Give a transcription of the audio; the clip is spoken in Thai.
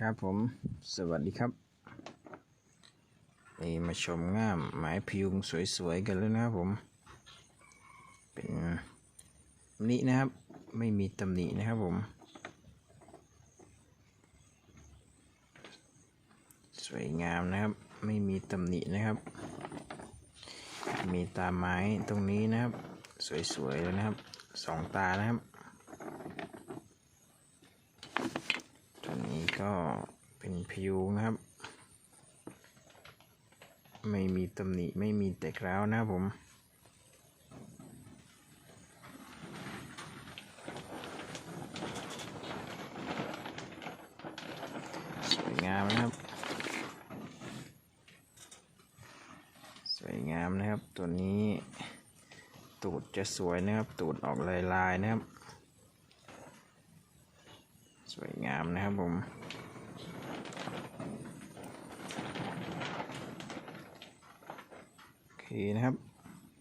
ครับผมสวัสดีครับนี่มาชมง่ามไม้พยุงสวยๆกันแล้วนะครับผม เป็นนี่นะครับ ไม่มีตำหนินะครับผม สวยงามนะครับ ไม่มีตำหนินะครับ มีตาไม้ตรงนี้นะครับ สวยๆเลยนะครับสองตานะครับ ตัวนี้ ก็เป็นพยูงนะครับ ไม่มีตำหนิไม่มีแตกร้าวนะผมสวยงามนะครับ สวยงามนะครับตัวนี้ตูดจะสวยนะครับ ตูดออกลายลายนะครับ สวยงามนะครับผม โอ เคนะครับ